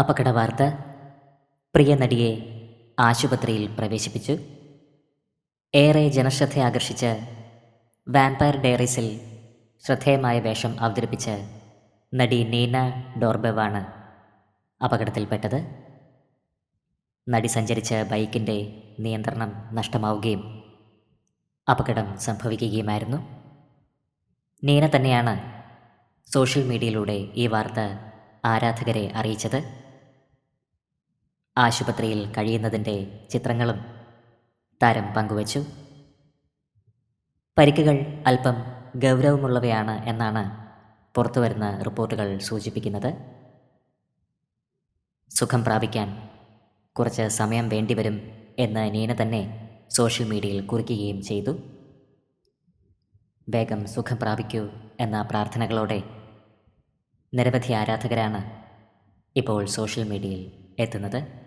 അപകട വാർത്ത പ്രിയ നടിയെ ആശുപത്രിയിൽ പ്രവേശിപ്പിച്ചു. ഏറെ ജനശ്രദ്ധ ആകർഷിച്ച വാമ്പയർ ഡയറീസിൽ ശ്രദ്ധേയമായ വേഷം അവതരിപ്പിച്ച നടി നീന ഡോർബെവാണ് അപകടത്തിൽപ്പെട്ടത്. നടി സഞ്ചരിച്ച ബൈക്കിന്റെ നിയന്ത്രണം നഷ്ടമാവുകയും അപകടം സംഭവിക്കുകയുമായിരുന്നു. നീന തന്നെയാണ് സോഷ്യൽ മീഡിയയിലൂടെ ഈ വാർത്ത ആരാധകരെ അറിയിച്ചത്. ആശുപത്രിയിൽ കഴിയുന്നതിന്റെ ചിത്രങ്ങളും താരം പങ്കുവച്ചു. പരിക്കുകൾ അല്പം ഗൗരവമുള്ളവയാണ് എന്നാണ് പുറത്തുവരുന്ന റിപ്പോർട്ടുകൾ സൂചിപ്പിക്കുന്നത്. സുഖം പ്രാപിക്കാൻ കുറച്ച് സമയം വേണ്ടിവരും എന്ന് നീന തന്നെ സോഷ്യൽ മീഡിയയിൽ കുറിക്കുകയും ചെയ്തു. വേഗം സുഖം പ്രാപിക്കൂ എന്ന പ്രാർത്ഥനകളോടെ നിരവധി ആരാധകരാണ് ഇപ്പോൾ സോഷ്യൽ മീഡിയയിൽ എത്തുന്നത്.